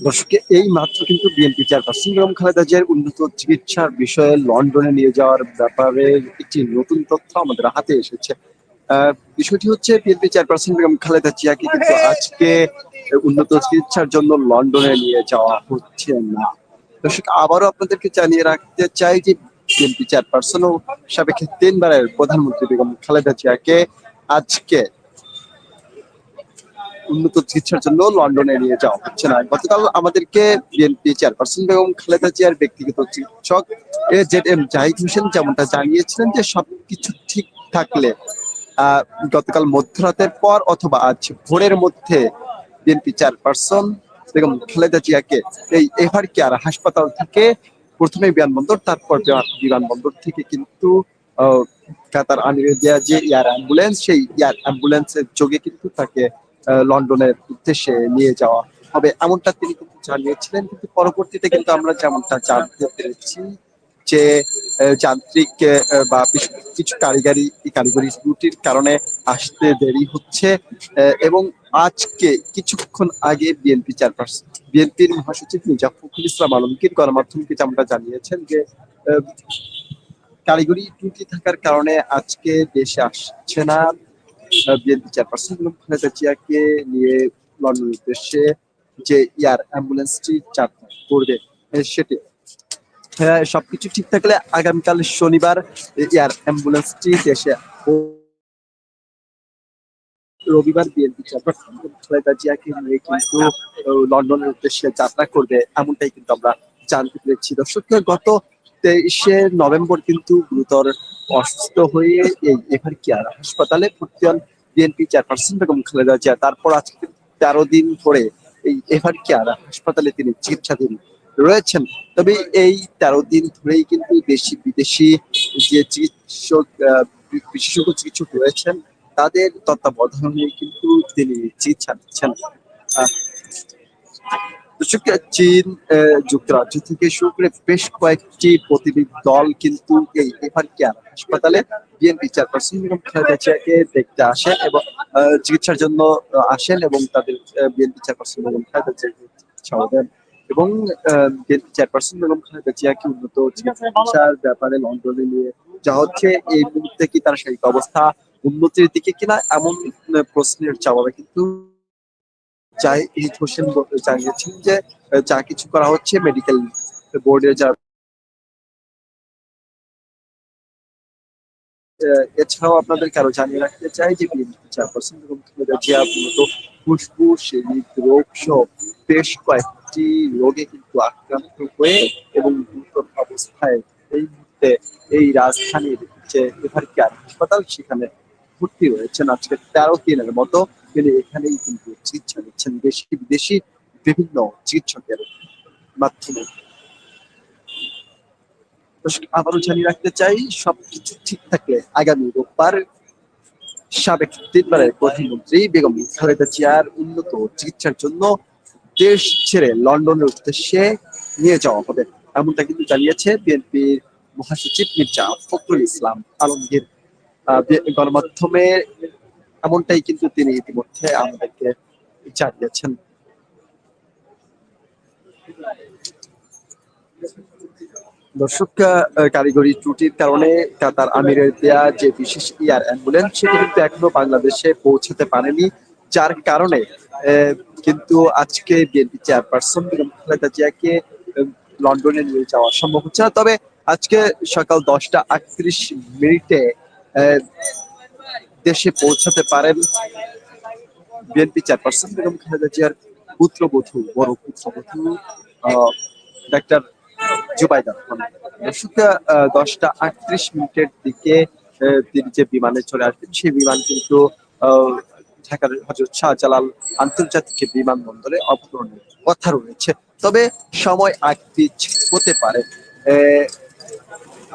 দর্শকে এই মাত্র কিন্তু বিএনপি চেয়ারপারসন বেগম খালেদা জিয়ার উন্নত চিকিৎসার বিষয়ে লন্ডনে নিয়ে যাওয়ার ব্যাপারে একটি নতুন তথ্য আমাদের হাতে এসেছে। বিষয়টি হচ্ছে বিএনপি চেয়ারপারসন বেগম খালেদা জিয়াকে কিন্তু আজকে উন্নত চিকিৎসার জন্য লন্ডনে নিয়ে যাওয়া হচ্ছে না। দর্শক, আবারও আপনাদেরকে জানিয়ে রাখতে চাই যে বিএনপি চেয়ারপারসন ও সাবেক তিনবারের প্রধানমন্ত্রী বেগম খালেদা জিয়াকে আজকে উন্নত চিকিৎসার জন্য লন্ডনে নিয়ে যাওয়া হচ্ছে না। গতকাল আমাদেরকে বিএনপি চেয়ারপারসন বেগম খালেদা জিয়ার ব্যক্তিগত চিকিৎসক A Z M Zahid Hossain যেমনটা জানিয়েছিলেন যে সবকিছু ঠিক থাকলে গতকাল মধ্যরাতের পর অথবা আজ ভোরের মধ্যে বিএনপি চেয়ারপারসন বেগম খালেদা জিয়াকে এই এভার কেয়ার হাসপাতাল থেকে প্রথমে বিমানবন্দর, তারপর বিমান- বিমানবন্দর থেকে কিন্তু কাতার আমিরে দেওয়া যে এয়ার অ্যাম্বুলেন্স, সেই এয়ার অ্যাম্বুলেন্সের যোগে কিন্তু তাকে লন্ডনের উদ্দেশ্যে নিয়ে যাওয়া হবে। এমনটা তিনি কিন্তু জানিয়েছিলেন, কিন্তু পরবর্তীতে কিন্তু আমরা যেমনটা জানতে পেরেছি যে যান্ত্রিক বা কিছু- কারিগরি কারিগরি ত্রুটির কারণে আসতে দেরি হচ্ছে এবং আজকে কিছুক্ষণ আগে বিএনপি চেয়ারপারসন বিএনপির মহাসচিব মির্জা ফখরুল ইসলাম আলমগীর গণমাধ্যমকে যেমনটা জানিয়েছেন যে কারিগরি ত্রুটি থাকার কারণে আজকে দেশে আসছে না। বিএনপি চেয়ারপারসন খালেদা জিয়াকে নিয়ে লন্ডনের উদ্দেশ্যে যে এয়ার অ্যাম্বুলেন্সটি যাত্রা করবে সেটি। সবকিছু ঠিক থাকলে আগামীকাল শনিবার এয়ার অ্যাম্বুলেন্সটি দেশে রবিবার বিএনপি চেয়ারপারসন খালেদা জিয়াকে নিয়ে কিন্তু লন্ডনের উদ্দেশ্যে যাত্রা করবে, এমনটাই কিন্তু আমরা জানতে পেরেছি। দর্শক, গত তেইশে নভেম্বর কিন্তু গুরুতর অসুস্থ হয়ে এই এভার কেয়ার হাসপাতালে ভর্তি হন বিএনপি চেয়ারপারসন বেগম খালেদা জিয়া। তারপর আজকে তেরো দিন ধরে এই এভার কেয়ার হাসপাতালে তিনি চিকিৎসাধীন রয়েছেন। তবে এই তেরো দিন ধরেই কিন্তু দেশি, বিদেশি যে চিকিৎসক বিশেষজ্ঞ চিকিৎসক রয়েছেন, তাদের তত্ত্বাবধানে কিন্তু তিনি চিকিৎসা দিচ্ছেন দর্শক, চীন যুক্তরাজ্য থেকে শুরু করে বেশ কয়েকটি প্রতিনিধি দল কিন্তু এই এভার কেয়ার হাসপাতালে বিএনপি চেয়ারপারসন বেগম খালেদা জিয়াকে দেখতে আসেন এবং চিকিৎসার জন্য আসেন এবং তাদের বিএনপি চেয়ারপারসন বেগম খালেদা জিয়াকে চিকিৎসাও দেন এবং বিএনপি চেয়ারপারসন বেগম খালেদা জিয়াকে উন্নত চিকিৎসার ব্যাপারে লন্ডনে নিয়ে যা হচ্ছে। এই মুহূর্তে কি তার শারীরিক অবস্থা উন্নতির দিকে কিনা এমন প্রশ্নের জবাবে কিন্তু জাহিদ হোসেন জানিয়েছেন যে যা কিছু করা হচ্ছে মেডিকেল বোর্ডের যা আহ, এছাড়াও আপনাদেরকে আরও জানিয়ে রাখতে চাই যে বিএনপি চেয়ারপারসন বেগম খালেদা জিয়া মূলত ফুসফুস হৃদরোগ সহ বেশ কয়েকটি রোগে কিন্তু আক্রান্ত হয়ে এবং গুরুতর অবস্থায় এই মুহূর্তে এই রাজধানীর যে এভার কেয়ার হাসপাতাল সেখানে ভর্তি রয়েছেন আজকে তেরো দিনের মতো। তিনি এখানেই কিন্তু চিকিৎসা নিচ্ছেন দেশি বিদেশি বিভিন্ন চিকিৎসকের মাধ্যমে। আবারও জানিয়ে রাখতে চাই, সবকিছু ঠিক থাকলে আগামী রোববার সাবেক তিনবারের প্রধানমন্ত্রী বেগম খালেদা জিয়ার উন্নত চিকিৎসার জন্য দেশ ছেড়ে লন্ডনের উদ্দেশ্যে নিয়ে যাওয়া হবে। এমনটা কিন্তু জানিয়েছে বিএনপির মহাসচিব মির্জা ফখরুল ইসলাম আলমগীর। গণমাধ্যমে এমনটাই কিন্তু তিনি ইতিমধ্যে আমাদেরকে জানিয়েছেন দর্শক কারিগরি ত্রুটির কারণে কাতার আমিরের দেয়া যে বিশেষ এয়ার অ্যাম্বুলেন্স, সেটি কিন্তু এখনও বাংলাদেশে পৌঁছাতে পারেনি। যার কারণে কিন্তু আজকে বিএনপি চেয়ারপারসন বেগম খালেদা জিয়াকে লন্ডনে নিয়ে যাওয়া সম্ভব হচ্ছে না। তবে আজকে সকাল দশটা আটত্রিশ মিনিটে দেশে পৌঁছাতে পারেন বিএনপি চেয়ারপারসন বেগম খালেদা জিয়ার পুত্রবধূ বড় পুত্রবধূ ডাক্তার জুবাইদা রহমান। দর্শক দশটা আটত্রিশ মিনিটের দিকে তিনি যে বিমানে চলে আসবেন, সেই বিমান কিন্তু ঢাকার হজরত শাহজালাল আন্তর্জাতিক বিমানবন্দরে অবতরণের কথা রয়েছে। তবে সময় আগ হতে পারে।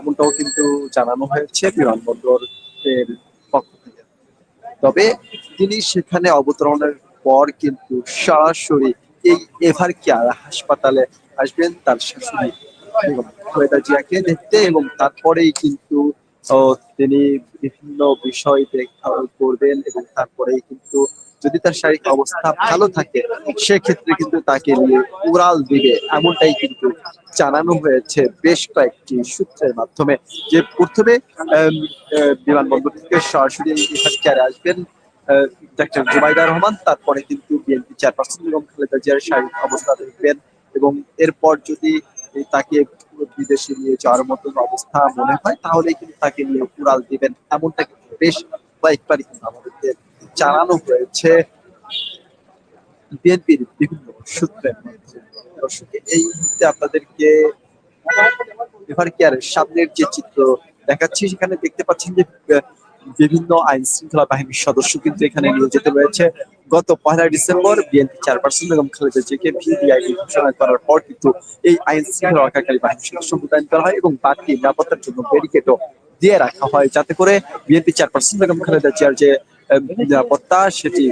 এমনটাও কিন্তু জানানো হয়েছে বিমানবন্দর এর পক্ষ থেকে। তবে তিনি সেখানে অবতরণের পর কিন্তু সরাসরি এই এভার কেয়ার হাসপাতালে আসবেন তার শাশুড়ি বেগম জিয়াকে দেখতে এবং তারপরেই কিন্তু তিনি বিভিন্ন বিষয় দেখা করবেন এবং তারপরেই কিন্তু যদি তার শারীরিক অবস্থা ভালো থাকে, সেক্ষেত্রে কিন্তু তাকে নিয়ে উড়াল দিবে এমনটাই কিন্তু জানানো হয়েছে বেশ কয়েকটি সূত্রের মাধ্যমে যে প্রথমে বিমানবন্দর থেকে সরাসরি চেয়ারে আসবেন ডাক্তার জুবাইদা রহমান, তারপরে কিন্তু বিএনপি চেয়ারপারসন এবং খালেদা জিয়ার শারীরিক অবস্থা দেখবেন এবং এরপর যদি তাকে বিদেশে নিয়ে যাওয়ার মতো অবস্থা মনে হয় তাহলে কিন্তু তাকে নিয়ে উড়াল দিবেন এমনটা কিন্তু বেশ কয়েকবারই কিন্তু আমাদেরকে জানানো হয়েছে। বিএনপির বিভিন্ন সূত্রের। দর্শক, এই মুহূর্তে আপনাদেরকে সামনের যে চিত্র দেখাচ্ছি, সেখানে দেখতে পাচ্ছেন যে বিভিন্ন আইন শৃঙ্খলা বাহিনীর সদস্য কিন্তু এখানে নিয়োজিত রয়েছে। গত পয়লা December BNP chairperson Begum Khaleda জিয়াকে ভিডিআইডি ঘোষণা করার পর কিন্তু এই আইন শৃঙ্খলা রক্ষাকারী বাহিনীর সদস্য মোতায়েন করা হয় এবং বাকি নিরাপত্তার জন্য ব্যারিকেডও দিয়ে রাখা হয়। যাতে করে বিএনপি চেয়ারপারসন বেগম খালেদা জিয়ার যে নিরাপত্তা সেটি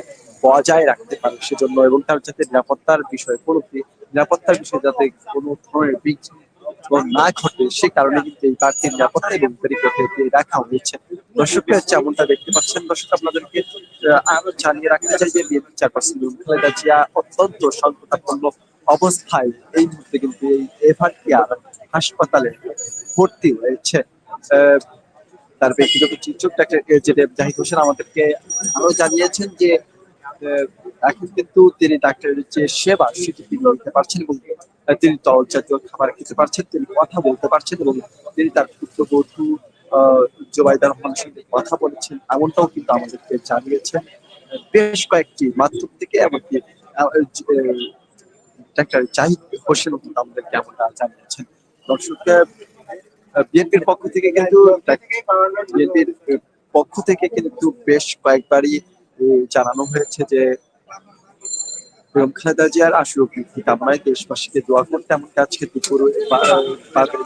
বজায় রাখতে পারে সেজন্য এবং তার যাতে নিরাপত্তার বিষয়ে কোনো নিরাপত্তার বিষয়ে যাতে কোনো ধরনের বিঘ্ন না ঘটে, সে কারণে কিন্তু এই প্রার্থীর নিরাপত্তা এবং ব্যারিকেডে রাখা হয়েছে। দর্শককে হচ্ছে এমনটা দেখতে পাচ্ছেন, দর্শক, আপনাদেরকে আরও জানিয়ে রাখতে চাই যে বিএনপি চেয়ারপারসন খালেদা জিয়া অত্যন্ত সংকটাপন্ন অবস্থায় এই মুহূর্তে কিন্তু এই এভারটিআর হাসপাতালে ভর্তি হয়েছে। তার ব্যক্তিগত চিকিৎসক ডাক্তার জেডেব জাহিদ হোসেন আমাদেরকে আরও জানিয়েছেন যে এখন কিন্তু তিনি ডাক্তারের যে সেবা সেটি তিনি নিতে পারছেন এবং তিনি তরল জাতীয় খাবার খেতে পারছেন তিনি কথা বলতে পারছেন এবং তিনি তার পুত্রবধূ আহ, জোবাইদা রহমানের সঙ্গে কথা বলেছেন এমনটাও কিন্তু আমাদেরকে জানিয়েছেন। বেশ কয়েকটি মাধ্যম থেকে এমনকি ডাক্তার জাহিদ হোসেনও কিন্তু আমাদেরকে এমনটা জানিয়েছেন। দর্শক বিএনপির পক্ষ থেকে কিন্তু বিএনপির পক্ষ থেকে কিন্তু বেশ কয়েকবারই জানানো হয়েছে যে বেগম খালেদা জিয়ার আশুর বৃদ্ধি কামনায় দেশবাসীকে দোয়া করতে এমনকি আজকে দুপুর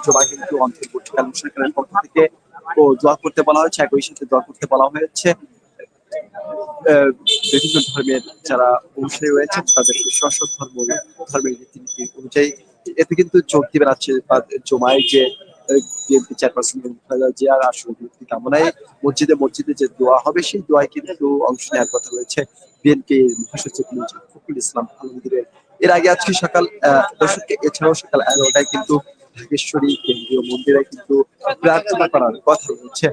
জমা কিন্তু অন্তর্বর্তীকালীন সরকারের পক্ষ থেকে, ও, দোয়া করতে বলা হয়েছে, একই সাথে দোয়া করতে বলা হয়েছে। বিভিন্ন ধর্মের যারা অনুসারী রয়েছেন, তাদেরকে স্ব ধর্ম, ধর্মের রীতিনীতি অনুযায়ী এতে কিন্তু যোগ দিবেন আছে বা জমায় যে বিএনপি চেয়ারপারসন খালেদা জিয়ার আসল কামনায় মসজিদে মসজিদে যে দোয়া হবে, সেই দোয়ায় কিন্তু অংশ নেওয়ার কথা রয়েছে বিএনপির মহাসচিব ফখরুল ইসলাম আলমগীরের। এর আগে আজকে সকাল দর্শককে এছাড়াও সকাল এগারোটায় কিন্তু ঢাকেশ্বরী কেন্দ্রীয় মন্দিরে কিন্তু প্রার্থনা করার কথা রয়েছে।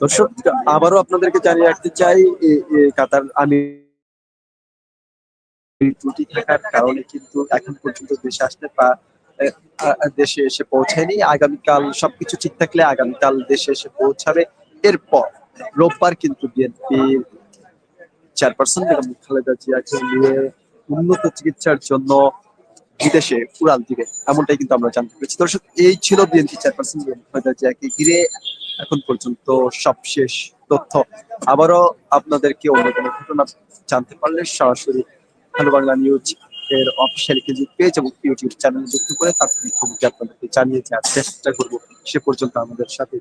দর্শক, আবারও আপনাদেরকে জানিয়ে রাখতে চাই কাতার আমি ত্রুটি থাকার কারণে কিন্তু এখন পর্যন্ত দেশে আসতে পা দেশে এসে পৌঁছায়নি। আগামীকাল সবকিছু ঠিক থাকলে আগামীকাল দেশে এসে পৌঁছাবে। এরপর রোববার কিন্তু বিএনপি চেয়ারপারসন বেগম খালেদা জিয়াকে নিয়ে উন্নত চিকিৎসার জন্য বিদেশে উড়াল দিবে, এমনটাই কিন্তু আমরা জানতে পেরেছি। দর্শক, এই ছিল বিএনপি চেয়ারপারসন খালেদা জিয়াকে ঘিরে এখন পর্যন্ত সবশেষ তথ্য। আবারও আপনাদেরকে অন্য কোনো ঘটনা জানতে পারলে সরাসরি হ্যালো বাংলা নিউজ এর অফিসিয়াল ফেসবুক পেজ এবং ইউটিউব চ্যানেল যুক্ত করে তার খবরটি আপনাদেরকে জানিয়ে দেওয়ার চেষ্টা করব সে পর্যন্ত আমাদের সাথে।